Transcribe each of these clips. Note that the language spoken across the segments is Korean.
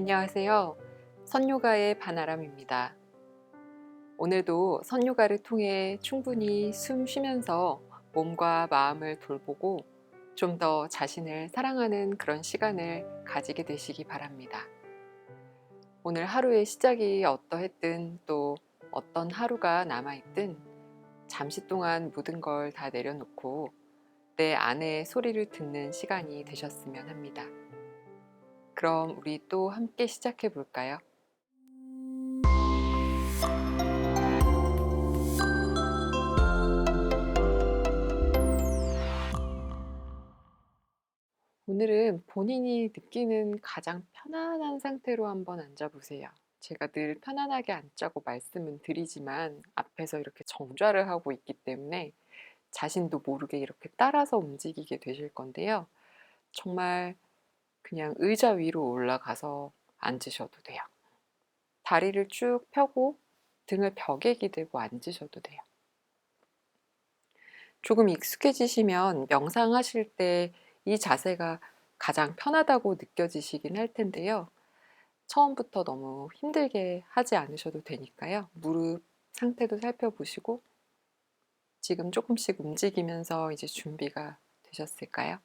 안녕하세요. 선요가의 바나람입니다. 오늘도 선요가를 통해 충분히 숨 쉬면서 몸과 마음을 돌보고 좀 더 자신을 사랑하는 그런 시간을 가지게 되시기 바랍니다. 오늘 하루의 시작이 어떠했든 또 어떤 하루가 남아있든 잠시 동안 모든 걸 다 내려놓고 내 안의 소리를 듣는 시간이 되셨으면 합니다. 그럼 우리 또 함께 시작해 볼까요? 오늘은 본인이 느끼는 가장 편안한 상태로 한번 앉아 보세요. 제가 늘 편안하게 앉자고 말씀은 드리지만 앞에서 이렇게 정좌를 하고 있기 때문에 자신도 모르게 이렇게 따라서 움직이게 되실 건데요. 정말 그냥 의자 위로 올라가서 앉으셔도 돼요. 다리를 쭉 펴고 등을 벽에 기대고 앉으셔도 돼요. 조금 익숙해지시면 명상하실 때 이 자세가 가장 편하다고 느껴지시긴 할 텐데요. 처음부터 너무 힘들게 하지 않으셔도 되니까요. 무릎 상태도 살펴보시고 지금 조금씩 움직이면서 이제 준비가 되셨을까요?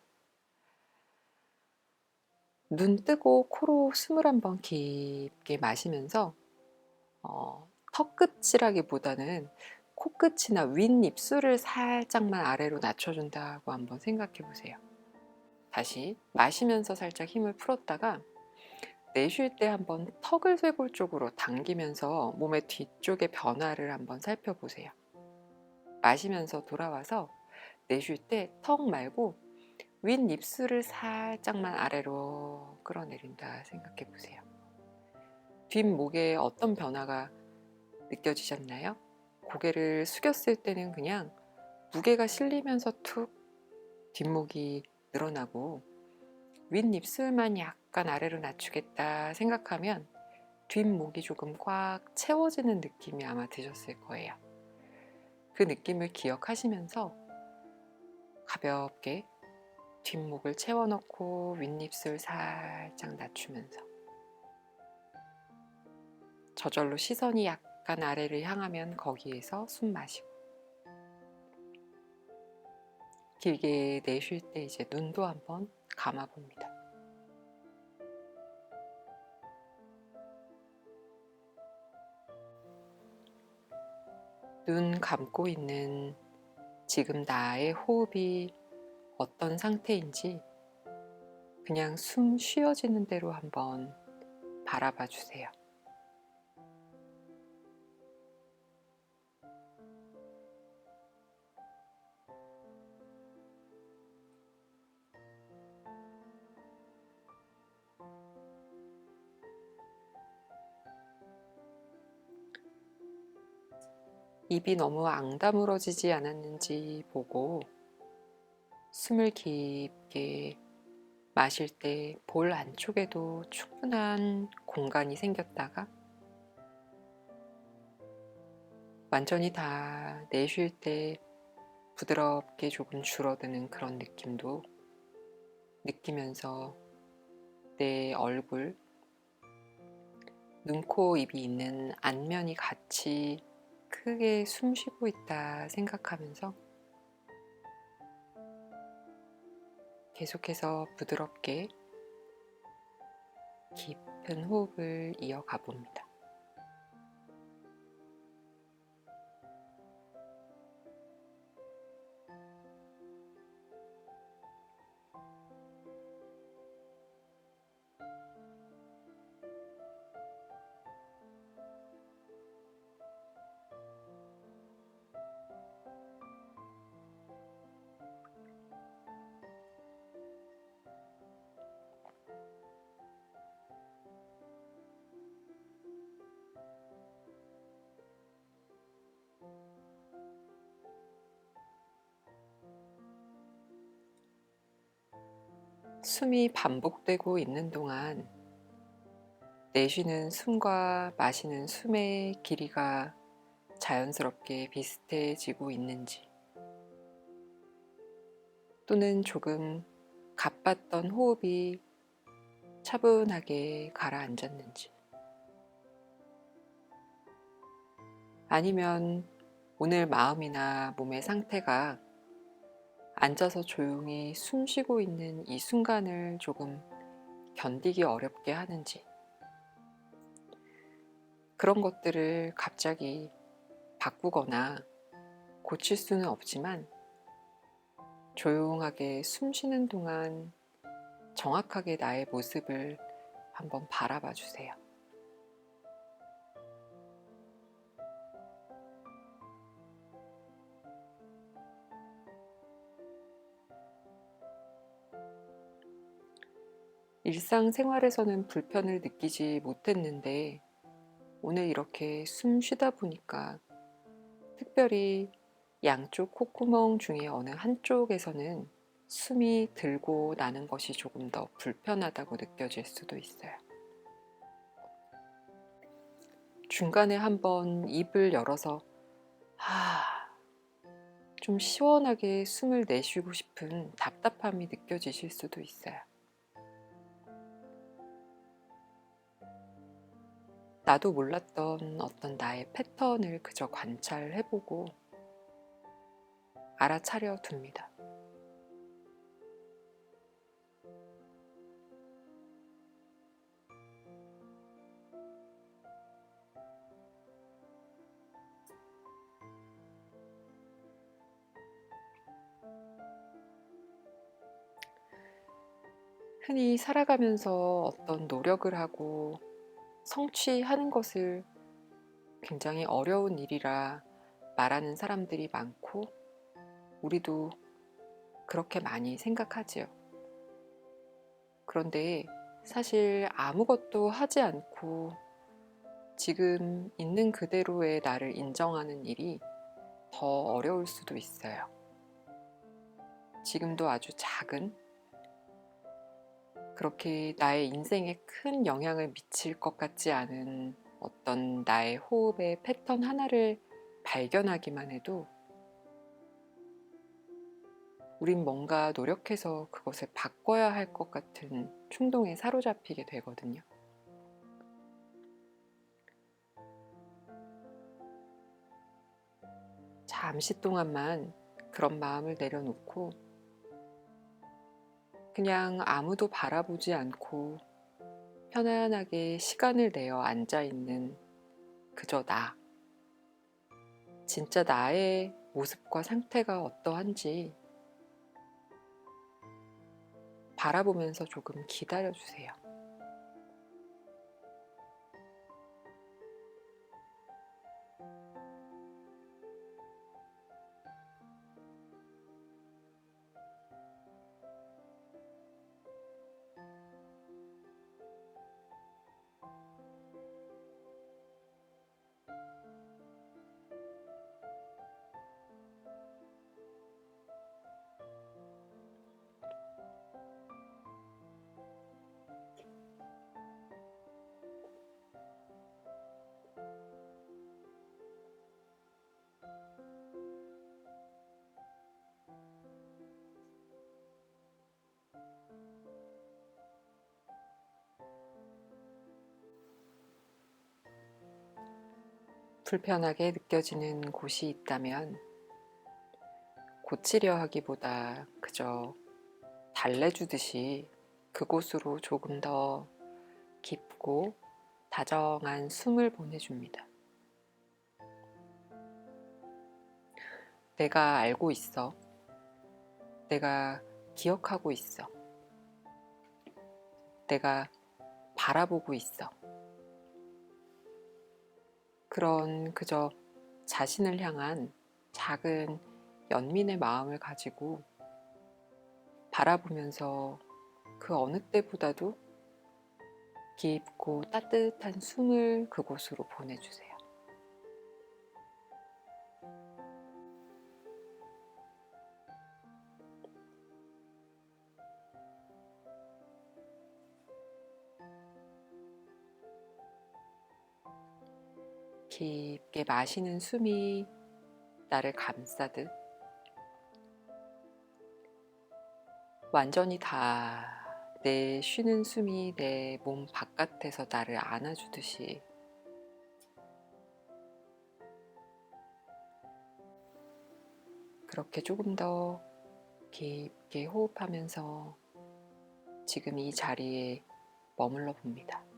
눈 뜨고 코로 숨을 한 번 깊게 마시면서 어, 턱끝이라기보다는 코끝이나 윗입술을 살짝만 아래로 낮춰준다고 한번 생각해 보세요. 다시 마시면서 살짝 힘을 풀었다가 내쉴 때 한번 턱을 쇄골 쪽으로 당기면서 몸의 뒤쪽의 변화를 한번 살펴보세요. 마시면서 돌아와서 내쉴 때 턱 말고 윗입술을 살짝만 아래로 끌어내린다 생각해 보세요. 뒷목에 어떤 변화가 느껴지셨나요? 고개를 숙였을 때는 그냥 무게가 실리면서 툭 뒷목이 늘어나고 윗입술만 약간 아래로 낮추겠다 생각하면 뒷목이 조금 꽉 채워지는 느낌이 아마 드셨을 거예요. 그 느낌을 기억하시면서 가볍게 뒷목을 채워넣고 윗입술 살짝 낮추면서 저절로 시선이 약간 아래를 향하면 거기에서 숨 마시고 길게 내쉴 때 이제 눈도 한번 감아 봅니다. 눈 감고 있는 지금 나의 호흡이 어떤 상태인지 그냥 숨 쉬어지는 대로 한번 바라봐 주세요. 입이 너무 앙다물어지지 않았는지 보고 숨을 깊게 마실 때 볼 안쪽에도 충분한 공간이 생겼다가 완전히 다 내쉴 때 부드럽게 조금 줄어드는 그런 느낌도 느끼면서 내 얼굴, 눈, 코, 입이 있는 안면이 같이 크게 숨 쉬고 있다 생각하면서 계속해서 부드럽게 깊은 호흡을 이어가 봅니다. 숨이 반복되고 있는 동안 내쉬는 숨과 마시는 숨의 길이가 자연스럽게 비슷해지고 있는지 또는 조금 가빴던 호흡이 차분하게 가라앉았는지. 아니면 오늘 마음이나 몸의 상태가 앉아서 조용히 숨 쉬고 있는 이 순간을 조금 견디기 어렵게 하는지. 그런 것들을 갑자기 바꾸거나 고칠 수는 없지만 조용하게 숨 쉬는 동안 정확하게 나의 모습을 한번 바라봐 주세요. 일상생활에서는 불편을 느끼지 못했는데 오늘 이렇게 숨 쉬다 보니까 특별히 양쪽 콧구멍 중에 어느 한쪽에서는 숨이 들고 나는 것이 조금 더 불편하다고 느껴질 수도 있어요. 중간에 한번 입을 열어서 하, 좀 시원하게 숨을 내쉬고 싶은 답답함이 느껴지실 수도 있어요. 나도 몰랐던 어떤 나의 패턴을 그저 관찰해보고 알아차려 둡니다. 흔히 살아가면서 어떤 노력을 하고 성취하는 것을 굉장히 어려운 일이라 말하는 사람들이 많고 우리도 그렇게 많이 생각하지요. 그런데 사실 아무것도 하지 않고 지금 있는 그대로의 나를 인정하는 일이 더 어려울 수도 있어요. 지금도 아주 작은 그렇게 나의 인생에 큰 영향을 미칠 것 같지 않은 어떤 나의 호흡의 패턴 하나를 발견하기만 해도 우린 뭔가 노력해서 그것을 바꿔야 할 것 같은 충동에 사로잡히게 되거든요. 잠시 동안만 그런 마음을 내려놓고 그냥 아무도 바라보지 않고 편안하게 시간을 내어 앉아 있는 그저 나. 진짜 나의 모습과 상태가 어떠한지 바라보면서 조금 기다려 주세요. 불편하게 느껴지는 곳이 있다면 고치려 하기보다 그저 달래주듯이 그곳으로 조금 더 깊고 다정한 숨을 보내줍니다. 내가 알고 있어. 내가 기억하고 있어. 내가 바라보고 있어. 그런 그저 자신을 향한 작은 연민의 마음을 가지고 바라보면서 그 어느 때보다도 깊고 따뜻한 숨을 그곳으로 보내주세요. 깊게 마시는 숨이 나를 감싸듯 완전히 다 내 쉬는 숨이 내 몸 바깥에서 나를 안아주듯이 그렇게 조금 더 깊게 호흡하면서 지금 이 자리에 머물러 봅니다.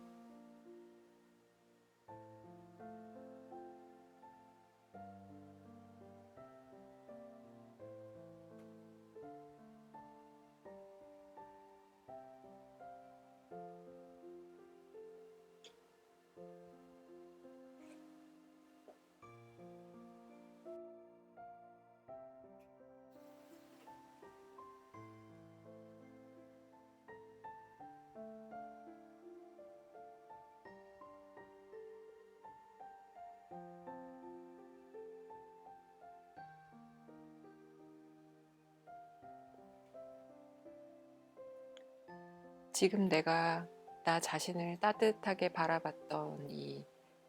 지금 내가 나 자신을 따뜻하게 바라봤던 이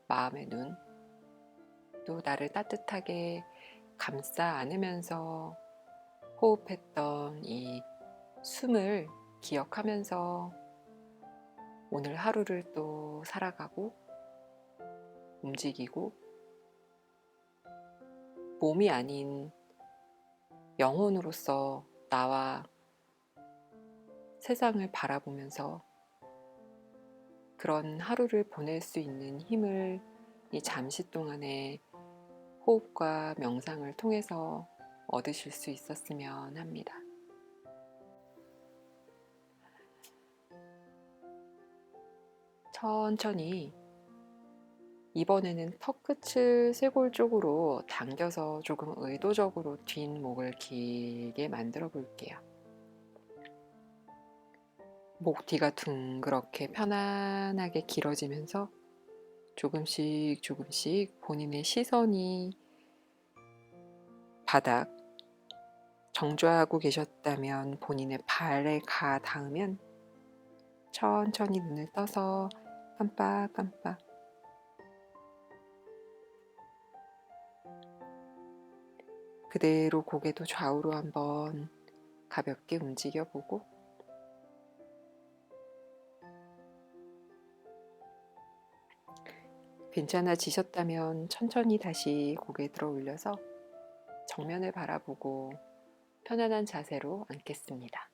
마음의 눈, 또 나를 따뜻하게 감싸 안으면서 호흡했던 이 숨을 기억하면서 오늘 하루를 또 살아가고 움직이고 몸이 아닌 영혼으로서 나와 세상을 바라보면서 그런 하루를 보낼 수 있는 힘을 이 잠시 동안의 호흡과 명상을 통해서 얻으실 수 있었으면 합니다. 천천히 이번에는 턱 끝을 쇄골 쪽으로 당겨서 조금 의도적으로 뒷목을 길게 만들어 볼게요. 목 뒤가 둥그렇게 편안하게 길어지면서 조금씩 조금씩 본인의 시선이 바닥 정좌하고 계셨다면 본인의 발에 가 닿으면 천천히 눈을 떠서 깜빡깜빡. 그대로 고개도 좌우로 한번 가볍게 움직여 보고 괜찮아지셨다면 천천히 다시 고개 들어 올려서 정면을 바라보고 편안한 자세로 앉겠습니다.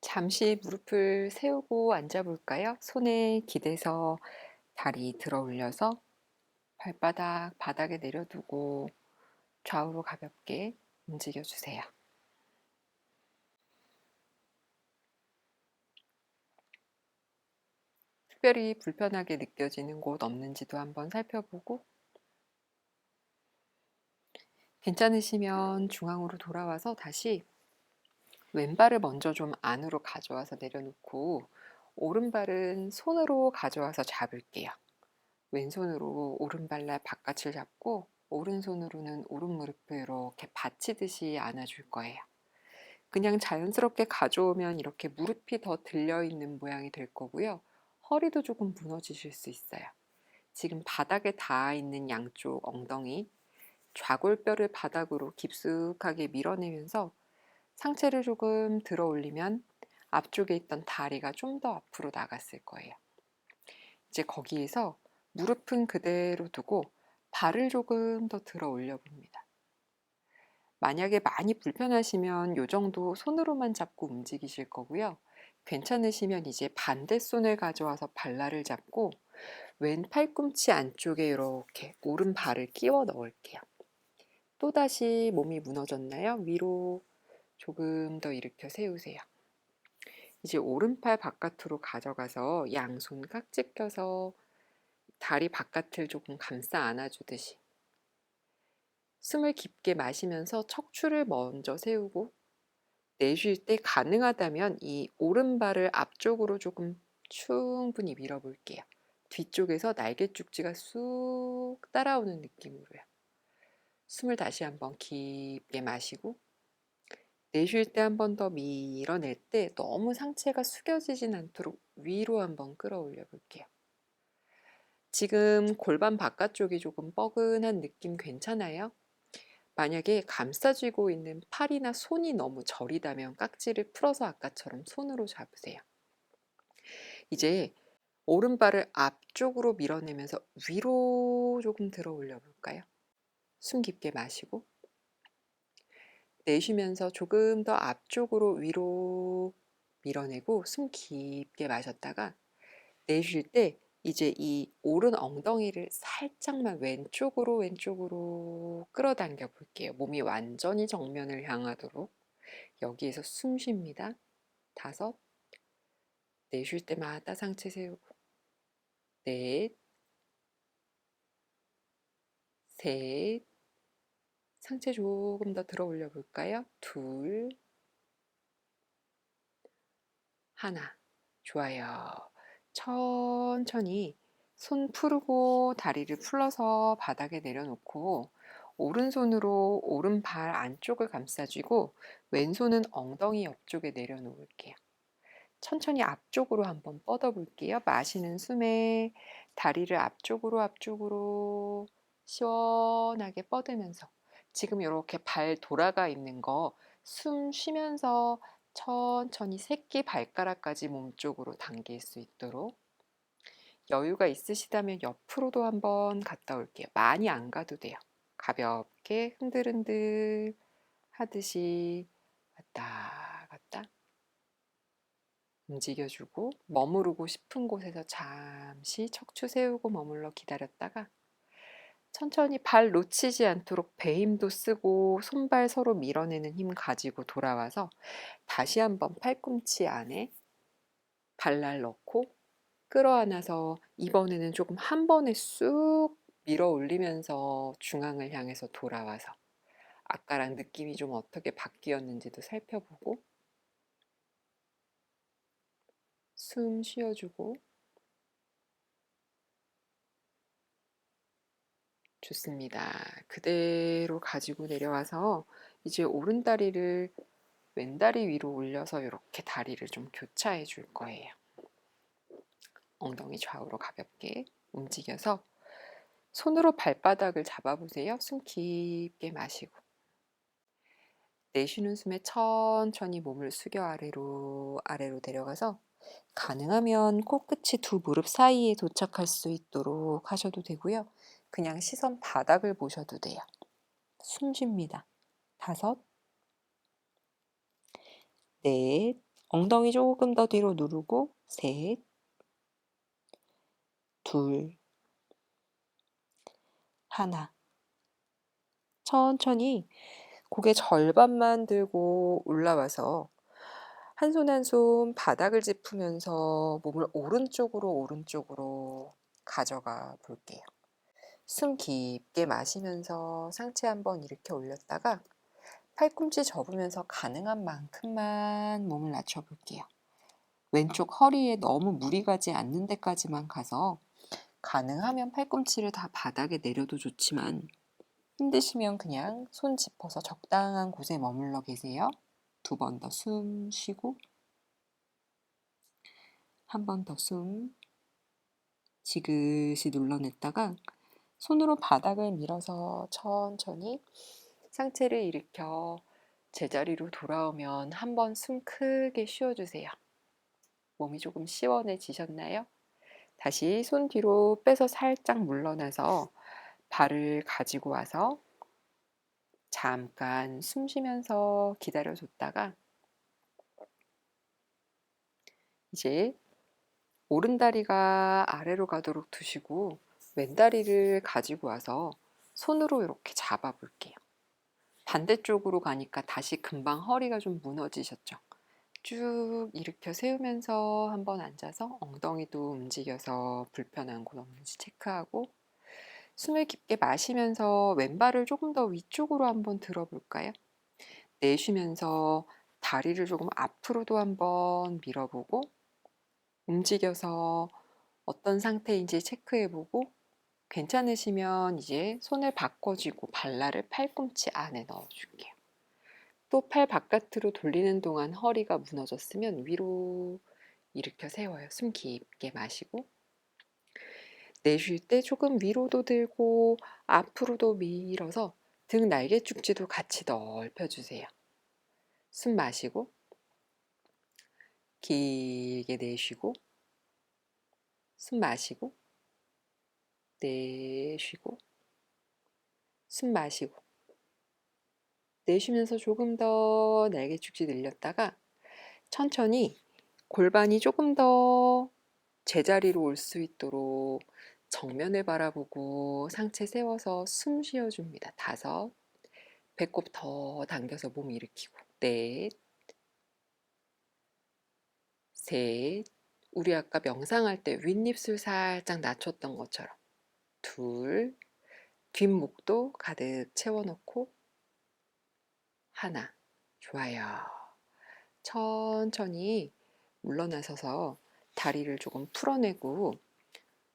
잠시 무릎을 세우고 앉아볼까요? 손에 기대서 다리 들어 올려서 발바닥 바닥에 내려두고 좌우로 가볍게 움직여 주세요. 특별히 불편하게 느껴지는 곳 없는지도 한번 살펴보고 괜찮으시면 중앙으로 돌아와서 다시 왼발을 먼저 좀 안으로 가져와서 내려놓고 오른발은 손으로 가져와서 잡을게요. 왼손으로 오른발날 바깥을 잡고 오른손으로는 오른 무릎을 이렇게 받치듯이 안아줄 거예요. 그냥 자연스럽게 가져오면 이렇게 무릎이 더 들려 있는 모양이 될 거고요. 허리도 조금 무너지실 수 있어요. 지금 바닥에 닿아 있는 양쪽 엉덩이, 좌골뼈를 바닥으로 깊숙하게 밀어내면서 상체를 조금 들어 올리면 앞쪽에 있던 다리가 좀 더 앞으로 나갔을 거예요. 이제 거기에서 무릎은 그대로 두고 발을 조금 더 들어 올려 봅니다. 만약에 많이 불편하시면 이 정도 손으로만 잡고 움직이실 거고요. 괜찮으시면 이제 반대 손을 가져와서 발날을 잡고 왼 팔꿈치 안쪽에 이렇게 오른 발을 끼워 넣을게요. 또다시 몸이 무너졌나요? 위로 조금 더 일으켜 세우세요. 이제 오른팔 바깥으로 가져가서 양손 깍지 껴서 다리 바깥을 조금 감싸 안아주듯이 숨을 깊게 마시면서 척추를 먼저 세우고 내쉴 때 가능하다면 이 오른발을 앞쪽으로 조금 충분히 밀어볼게요. 뒤쪽에서 날개 쭉지가 쑥 따라오는 느낌으로요. 숨을 다시 한번 깊게 마시고 내쉴 때 한 번 더 밀어낼 때 너무 상체가 숙여지진 않도록 위로 한번 끌어올려 볼게요. 지금 골반 바깥쪽이 조금 뻐근한 느낌 괜찮아요? 만약에 감싸쥐고 있는 팔이나 손이 너무 저리다면 깍지를 풀어서 아까처럼 손으로 잡으세요. 이제 오른발을 앞쪽으로 밀어내면서 위로 조금 들어 올려 볼까요? 숨 깊게 마시고 내쉬면서 조금 더 앞쪽으로 위로 밀어내고 숨 깊게 마셨다가 내쉴 때 이제 이 오른 엉덩이를 살짝만 왼쪽으로 왼쪽으로 끌어당겨 볼게요. 몸이 완전히 정면을 향하도록 여기에서 숨 쉽니다. 다섯 내쉴 때마다 상체 세우고 넷 셋, 상체 조금 더 들어 올려 볼까요? 둘, 하나. 좋아요. 천천히 손 풀고 다리를 풀어서 바닥에 내려놓고 오른손으로 오른발 안쪽을 감싸쥐고 왼손은 엉덩이 옆쪽에 내려놓을게요. 천천히 앞쪽으로 한번 뻗어 볼게요. 마시는 숨에 다리를 앞쪽으로 앞쪽으로 시원하게 뻗으면서 지금 이렇게 발 돌아가 있는 거 숨 쉬면서 천천히 새끼 발가락까지 몸쪽으로 당길 수 있도록 여유가 있으시다면 옆으로도 한번 갔다 올게요. 많이 안 가도 돼요. 가볍게 흔들흔들 하듯이 왔다 갔다 움직여주고 머무르고 싶은 곳에서 잠시 척추 세우고 머물러 기다렸다가 천천히 발 놓치지 않도록 배 힘도 쓰고 손발 서로 밀어내는 힘 가지고 돌아와서 다시 한번 팔꿈치 안에 발날 넣고 끌어안아서 이번에는 조금 한 번에 쑥 밀어 올리면서 중앙을 향해서 돌아와서 아까랑 느낌이 좀 어떻게 바뀌었는지도 살펴보고 숨 쉬어주고 좋습니다. 그대로 가지고 내려와서 이제 오른다리를 왼다리 위로 올려서 이렇게 다리를 좀 교차해 줄 거예요. 엉덩이 좌우로 가볍게 움직여서 손으로 발바닥을 잡아보세요. 숨 깊게 마시고 내쉬는 숨에 천천히 몸을 숙여 아래로 아래로 내려가서 가능하면 코끝이 두 무릎 사이에 도착할 수 있도록 하셔도 되고요. 그냥 시선 바닥을 보셔도 돼요. 숨 쉽니다. 다섯, 넷, 엉덩이 조금 더 뒤로 누르고 셋, 둘, 하나. 천천히 고개 절반만 들고 올라와서 한 손 한 손 바닥을 짚으면서 몸을 오른쪽으로 오른쪽으로 가져가 볼게요. 숨 깊게 마시면서 상체 한번 이렇게 올렸다가 팔꿈치 접으면서 가능한 만큼만 몸을 낮춰 볼게요. 왼쪽 허리에 너무 무리 가지 않는 데까지만 가서 가능하면 팔꿈치를 다 바닥에 내려도 좋지만 힘드시면 그냥 손 짚어서 적당한 곳에 머물러 계세요. 두 번 더 숨 쉬고 한 번 더 숨 지그시 눌러냈다가 손으로 바닥을 밀어서 천천히 상체를 일으켜 제자리로 돌아오면 한번 숨 크게 쉬어주세요. 몸이 조금 시원해지셨나요? 다시 손 뒤로 빼서 살짝 물러나서 발을 가지고 와서 잠깐 숨 쉬면서 기다려줬다가 이제 오른 다리가 아래로 가도록 두시고 왼다리를 가지고 와서 손으로 이렇게 잡아 볼게요. 반대쪽으로 가니까 다시 금방 허리가 좀 무너지셨죠? 쭉 일으켜 세우면서 한번 앉아서 엉덩이도 움직여서 불편한 곳 없는지 체크하고 숨을 깊게 마시면서 왼발을 조금 더 위쪽으로 한번 들어볼까요? 내쉬면서 다리를 조금 앞으로도 한번 밀어보고 움직여서 어떤 상태인지 체크해보고 괜찮으시면 이제 손을 바꿔주고 발날을 팔꿈치 안에 넣어줄게요. 또 팔 바깥으로 돌리는 동안 허리가 무너졌으면 위로 일으켜 세워요. 숨 깊게 마시고 내쉴 때 조금 위로도 들고 앞으로도 밀어서 등 날개 축지도 같이 넓혀주세요. 숨 마시고 길게 내쉬고 숨 마시고 내쉬고 숨 마시고 내쉬면서 조금 더 날개 축지 늘렸다가 천천히 골반이 조금 더 제자리로 올 수 있도록 정면을 바라보고 상체 세워서 숨 쉬어줍니다. 다섯, 배꼽 더 당겨서 몸 일으키고 넷, 셋, 우리 아까 명상할 때 윗입술 살짝 낮췄던 것처럼 둘, 뒷목도 가득 채워놓고 하나, 좋아요. 천천히 물러나서서 다리를 조금 풀어내고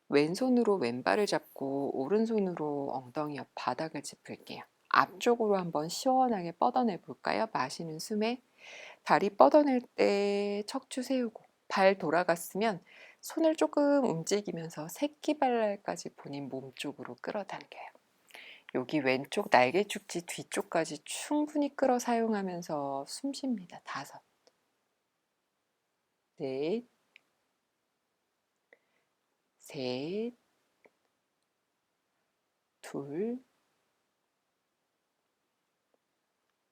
왼손으로 왼발을 잡고 오른손으로 엉덩이 옆 바닥을 짚을게요. 앞쪽으로 한번 시원하게 뻗어내 볼까요? 마시는 숨에 다리 뻗어낼 때 척추 세우고 발 돌아갔으면 손을 조금 움직이면서 새끼발랄까지 본인 몸 쪽으로 끌어당겨요. 여기 왼쪽 날개 축지 뒤쪽까지 충분히 끌어 사용하면서 숨 쉽니다. 다섯, 넷, 셋, 둘,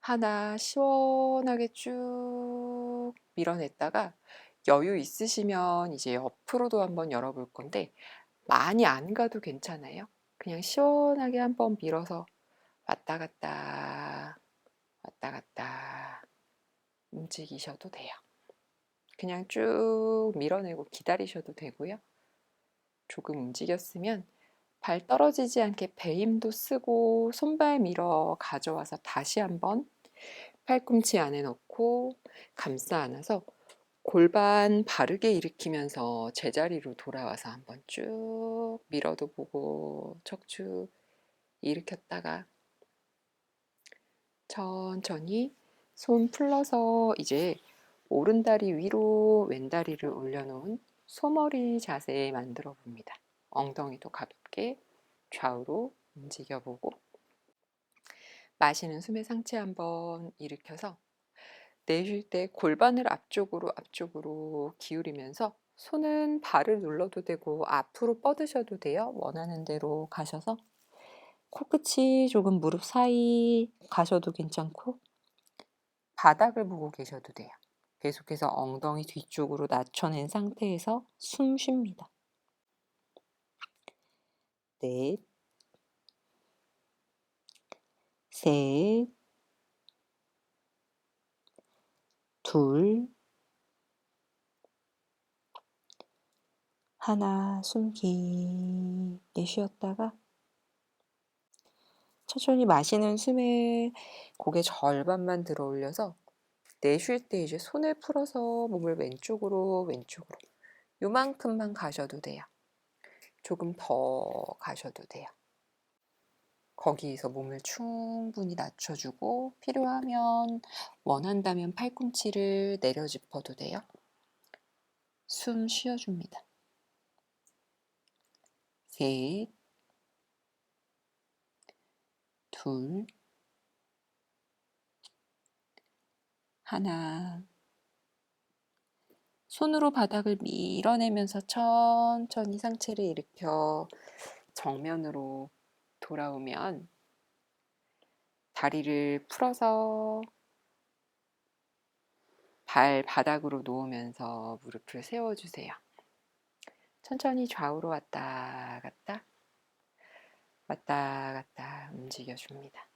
하나 시원하게 쭉 밀어냈다가 여유 있으시면 이제 옆으로도 한번 열어볼 건데 많이 안 가도 괜찮아요. 그냥 시원하게 한번 밀어서 왔다 갔다 왔다 갔다 움직이셔도 돼요. 그냥 쭉 밀어내고 기다리셔도 되고요. 조금 움직였으면 발 떨어지지 않게 배힘도 쓰고 손발 밀어 가져와서 다시 한번 팔꿈치 안에 넣고 감싸 안아서 골반 바르게 일으키면서 제자리로 돌아와서 한번 쭉 밀어도 보고 척추 일으켰다가 천천히 손 풀러서 이제 오른다리 위로 왼다리를 올려놓은 소머리 자세 만들어 봅니다. 엉덩이도 가볍게 좌우로 움직여 보고 마시는 숨의 상체 한번 일으켜서 내쉴 때 골반을 앞쪽으로 앞쪽으로 기울이면서 손은 발을 눌러도 되고 앞으로 뻗으셔도 돼요. 원하는 대로 가셔서 코끝이 조금 무릎 사이 가셔도 괜찮고 바닥을 보고 계셔도 돼요. 계속해서 엉덩이 뒤쪽으로 낮춰낸 상태에서 숨 쉽니다. 넷, 셋, 둘, 하나, 숨 깊게 쉬었다가 천천히 마시는 숨에 고개 절반만 들어 올려서 내쉴 때 이제 손을 풀어서 몸을 왼쪽으로 왼쪽으로 요만큼만 가셔도 돼요. 조금 더 가셔도 돼요. 거기에서 몸을 충분히 낮춰주고 필요하면 원한다면 팔꿈치를 내려 짚어도 돼요. 숨 쉬어줍니다. 셋, 둘, 하나. 손으로 바닥을 밀어내면서 천천히 상체를 일으켜 정면으로 돌아오면 다리를 풀어서 발 바닥으로 놓으면서 무릎을 세워주세요. 천천히 좌우로 왔다 갔다 왔다 갔다 움직여줍니다.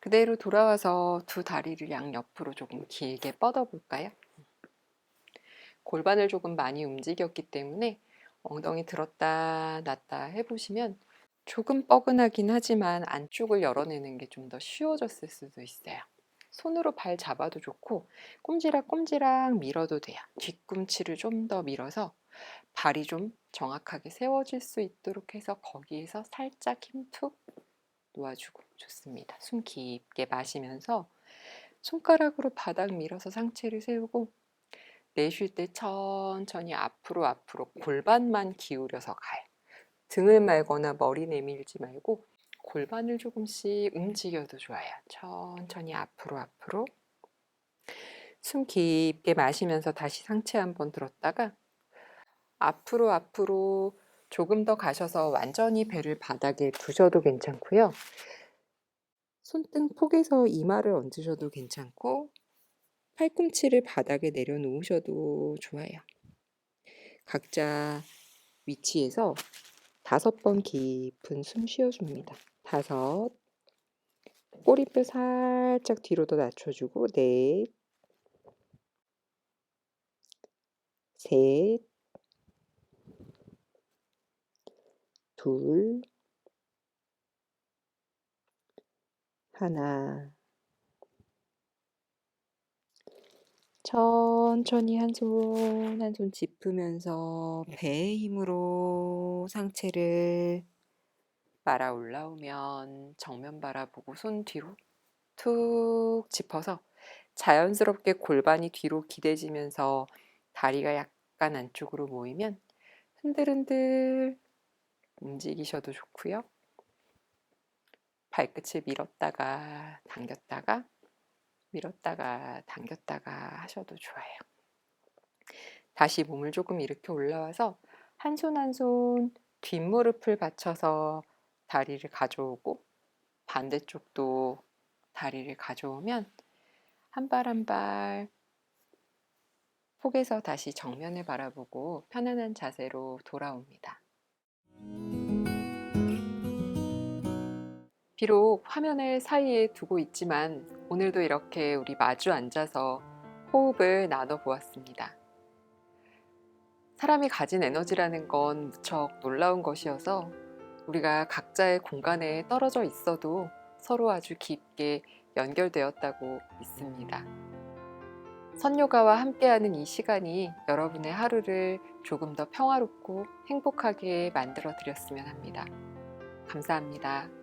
그대로 돌아와서 두 다리를 양옆으로 조금 길게 뻗어 볼까요? 골반을 조금 많이 움직였기 때문에 엉덩이 들었다 놨다 해보시면 조금 뻐근하긴 하지만 안쪽을 열어내는 게 좀 더 쉬워졌을 수도 있어요. 손으로 발 잡아도 좋고 꼼지락 꼼지락 밀어도 돼요. 뒤꿈치를 좀 더 밀어서 발이 좀 정확하게 세워질 수 있도록 해서 거기에서 살짝 힘 툭 놓아주고 좋습니다. 숨 깊게 마시면서 손가락으로 바닥 밀어서 상체를 세우고 내쉴 때 천천히 앞으로 앞으로 골반만 기울여서 가요. 등을 말거나 머리 내밀지 말고 골반을 조금씩 움직여도 좋아요. 천천히 앞으로 앞으로 숨 깊게 마시면서 다시 상체 한번 들었다가 앞으로 앞으로 조금 더 가셔서 완전히 배를 바닥에 두셔도 괜찮고요. 손등 폭에서 이마를 얹으셔도 괜찮고 팔꿈치를 바닥에 내려놓으셔도 좋아요. 각자 위치에서 다섯 번 깊은 숨 쉬어줍니다. 다섯, 꼬리뼈 살짝 뒤로 더 낮춰주고 넷, 셋, 둘, 하나. 천천히 한 손 한 손 짚으면서 배의 힘으로 상체를 말아 올라오면 정면 바라보고 손 뒤로 툭 짚어서 자연스럽게 골반이 뒤로 기대지면서 다리가 약간 안쪽으로 모이면 흔들흔들 움직이셔도 좋고요. 발끝을 밀었다가 당겼다가 밀었다가 당겼다가 하셔도 좋아요. 다시 몸을 조금 이렇게 올라와서 한 손 한 손 뒷무릎을 받쳐서 다리를 가져오고 반대쪽도 다리를 가져오면 한 발 한 발 폭에서 다시 정면을 바라보고 편안한 자세로 돌아옵니다. 비록 화면을 사이에 두고 있지만 오늘도 이렇게 우리 마주 앉아서 호흡을 나눠 보았습니다. 사람이 가진 에너지라는 건 무척 놀라운 것이어서 우리가 각자의 공간에 떨어져 있어도 서로 아주 깊게 연결되었다고 믿습니다. 선요가와 함께하는 이 시간이 여러분의 하루를 조금 더 평화롭고 행복하게 만들어 드렸으면 합니다. 감사합니다.